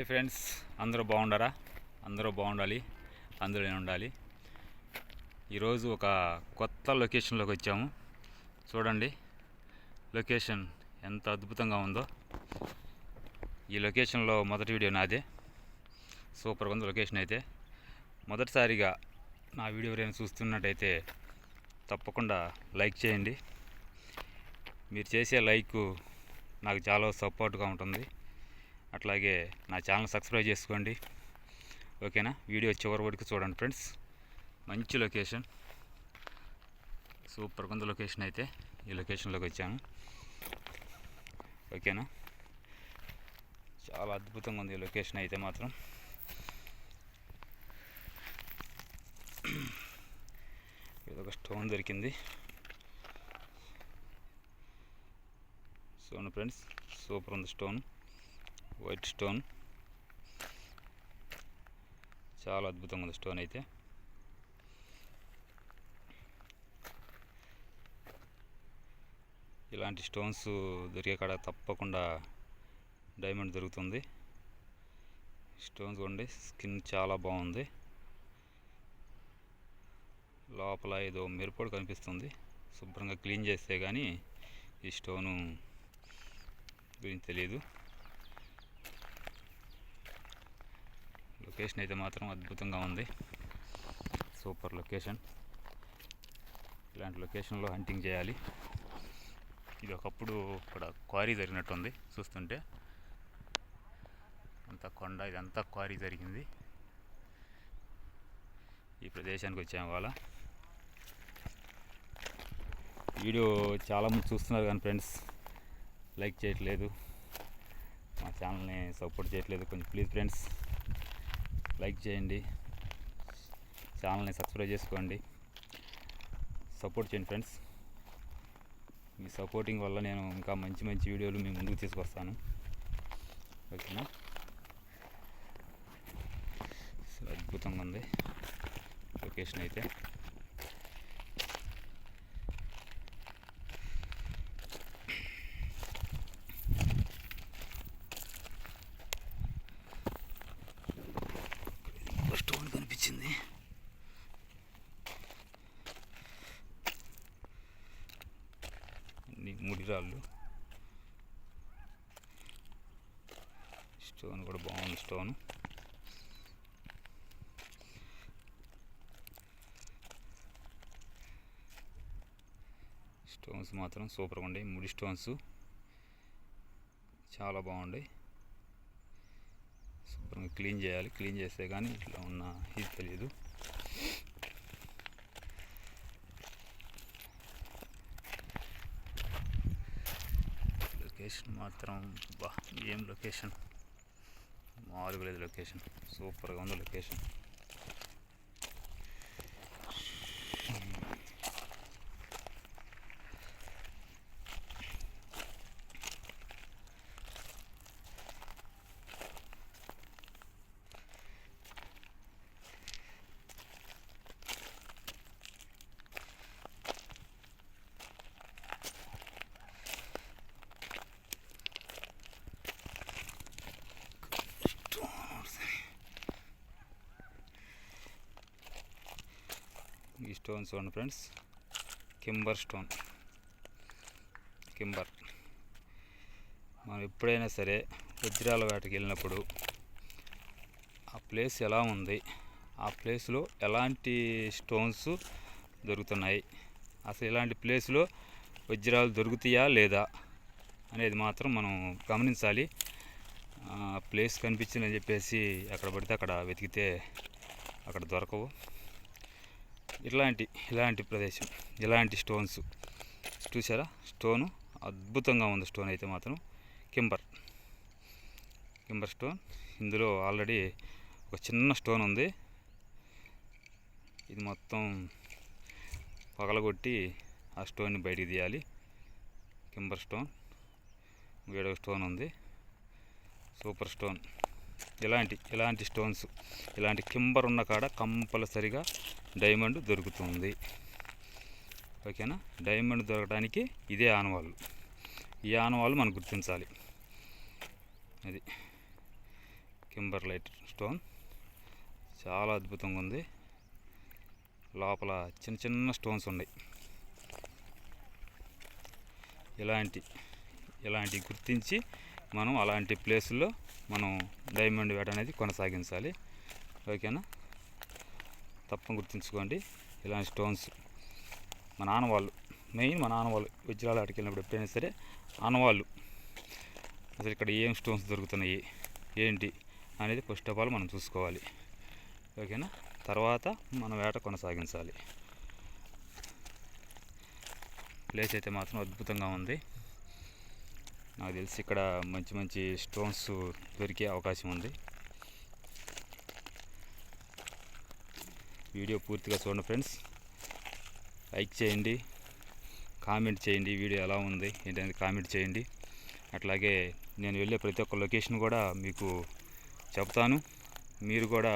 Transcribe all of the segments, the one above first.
Hi friends అందరూ బాగుండారా? అందరూ బాగుండాలి అందులోనే ఉండాలి. ఈరోజు ఒక కొత్త లొకేషన్లోకి వచ్చాము. చూడండి లొకేషన్ ఎంత అద్భుతంగా ఉందో. ఈ లొకేషన్లో మొదటి వీడియో నాదే. సూపర్గా ఉంది లొకేషన్ అయితే. మొదటిసారిగా నా వీడియో ఎవరైనా చూస్తున్నట్టయితే తప్పకుండా లైక్ చేయండి. మీరు చేసే లైక్ నాకు చాలా సపోర్ట్గా ఉంటుంది. అట్లాగే నా ఛానల్ సబ్స్క్రైబ్ చేసుకోండి. ఓకేనా? వీడియో చివరి వరకు చూడండి ఫ్రెండ్స్. మంచి లొకేషన్. సూపర్గా కొంత లొకేషన్ అయితే ఈ లొకేషన్లోకి వచ్చాను. ఓకేనా? చాలా అద్భుతంగా ఉంది ఈ లొకేషన్ అయితే మాత్రం. ఇదొక స్టోన్ దొరికింది. స్టోన్ ఫ్రెండ్స్ సూపర్ ఉంది స్టోన్. White stone. చాలా అద్భుతంగా ఉంది స్టోన్ అయితే. ఇలాంటి స్టోన్స్ దొరికే కాడ తప్పకుండా డైమండ్ దొరుకుతుంది. స్టోన్స్ చూడండి స్కిన్ చాలా బాగుంది. లోపల ఏదో మెరుపుడు కనిపిస్తుంది. శుభ్రంగా క్లీన్ చేస్తే కానీ ఈ స్టోను గురించి తెలియదు లొకేషన్ అయితే మాత్రం అద్భుతంగా ఉంది. Super location. ఇలాంటి లొకేషన్లో హంటింగ్ చేయాలి. ఇది ఒకప్పుడు ఇక్కడ క్వారీ జరిగినట్టుంది. చూస్తుంటే అంత కొండ ఇదంతా క్వారీ జరిగింది. ఈ ప్రదేశానికి వచ్చాము వాళ్ళ వీడియో చాలామంది చూస్తున్నారు కానీ ఫ్రెండ్స్ లైక్ చేయట్లేదు. మా ఛానల్ని సపోర్ట్ చేయట్లేదు. కొంచెం ప్లీజ్ ఫ్రెండ్స్. లైక్ చేయండి. ఛానల్ని సబ్స్క్రైబ్ చేసుకోండి. సపోర్ట్ చేయండి ఫ్రెండ్స్. మీ సపోర్టింగ్ వల్ల నేను ఇంకా మంచి మంచి వీడియోలు మీ ముందుకు తీసుకొస్తాను. ఓకేనా? అద్భుతంగా ఉంది. లొకేషన్ అయితే స్టోన్ కనిపించింది ఇది ముడి రాళ్ళు స్టోన్ కూడా బాగుంది స్టోన్. స్టోన్స్ మాత్రం సూపర్గా ఉండే ముడి స్టోన్స్ చాలా బాగుండే శుభ్రంగా క్లీన్ చేయాలి. క్లీన్ చేస్తే కానీ ఇట్లా ఉన్న ఇది తెలియదు లొకేషన్ మాత్రం బా ఏం లొకేషన్? మామూలుగా లేదు లొకేషన్. సూపర్గా ఉంది లొకేషన్ ఈ స్టోన్ చూడండి ఫ్రెండ్స్. కింబర్ స్టోన్. కింబర్. మనం ఎప్పుడైనా సరే వజ్రాల వేటకి వెళ్ళినప్పుడు ఆ ప్లేస్ ఎలా ఉంది? ఆ ప్లేస్లో ఎలాంటి స్టోన్స్ దొరుకుతున్నాయి? అసలు ఇలాంటి ప్లేస్లో వజ్రాలు దొరుకుతాయా లేదా అనేది మాత్రం మనం గమనించాలి. ఆ ప్లేస్ కనిపించిందని చెప్పేసి ఎక్కడ పడితే అక్కడ వెతికితే అక్కడ దొరకవు. ఇలాంటి ఇలాంటి ప్రదేశం ఇలాంటి స్టోన్స్ చూసారా స్టోను అద్భుతంగా ఉంది స్టోన్ అయితే మాత్రం. కింబర్. కింబర్ స్టోన్. ఇందులో ఆల్రెడీ ఒక చిన్న స్టోన్ ఉంది. ఇది మొత్తం పగలగొట్టి ఆ స్టోన్ని బయటికి తీయాలి. కింబర్ స్టోన్. వేడో స్టోన్ ఉంది. Super stone. ఇలాంటి ఇలాంటి స్టోన్స్ ఇలాంటి కింబర్ ఉన్న కాడ కంపల్సరిగా డైమండ్ దొరుకుతుంది. ఓకేనా? డైమండ్ దొరకడానికి ఇదే ఆనవాళ్ళు. ఈ ఆనవాళ్ళు మనం గుర్తించాలి. అది కింబర్ లైట్ స్టోన్. చాలా అద్భుతంగా ఉంది. లోపల చిన్న చిన్న స్టోన్స్ ఉన్నాయి. ఇలాంటి ఇలాంటి గుర్తించి మనం అలాంటి ప్లేసుల్లో మనం డైమండ్ వేట అనేది కొనసాగించాలి. ఓకేనా? తప్పని గుర్తుంచుకోండి. ఇలాంటి స్టోన్స్ మా నాన్నవాళ్ళు మెయిన్ మా నాన్నవాళ్ళు వజ్రాల ఆటకి వెళ్ళినప్పుడు ఎప్పుడైనా సరే ఆనవాళ్ళు. అసలు ఇక్కడ ఏం స్టోన్స్ దొరుకుతున్నాయి ఏంటి అనేది ఫస్ట్ ఆఫ్ ఆల్ మనం చూసుకోవాలి. ఓకేనా? తర్వాత మనం వేట కొనసాగించాలి. ప్లేస్ అయితే మాత్రం అద్భుతంగా ఉంది. నాకు తెలిసి ఇక్కడ మంచి మంచి స్టోన్స్ దొరికే అవకాశం ఉంది. వీడియో పూర్తిగా చూడండి ఫ్రెండ్స్. లైక్ చేయండి కామెంట్ చేయండి వీడియో ఎలా ఉంది ఏంటనేది కామెంట్ చేయండి. అట్లాగే నేను వెళ్ళే ప్రతి ఒక్క లొకేషన్ కూడా మీకు చెప్తాను. మీరు కూడా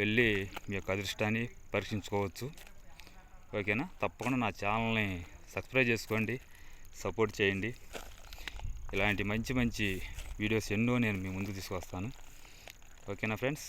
వెళ్ళి మీ యొక్క అదృష్టాన్ని పరీక్షించుకోవచ్చు. ఓకేనా? తప్పకుండా నా ఛానల్ని సబ్స్క్రైబ్ చేసుకోండి సపోర్ట్ చేయండి. ఇలాంటి మంచి మంచి వీడియోస్ ఎన్నో నేను మీ ముందు తీసుకొస్తాను ఓకేనా ఫ్రెండ్స్?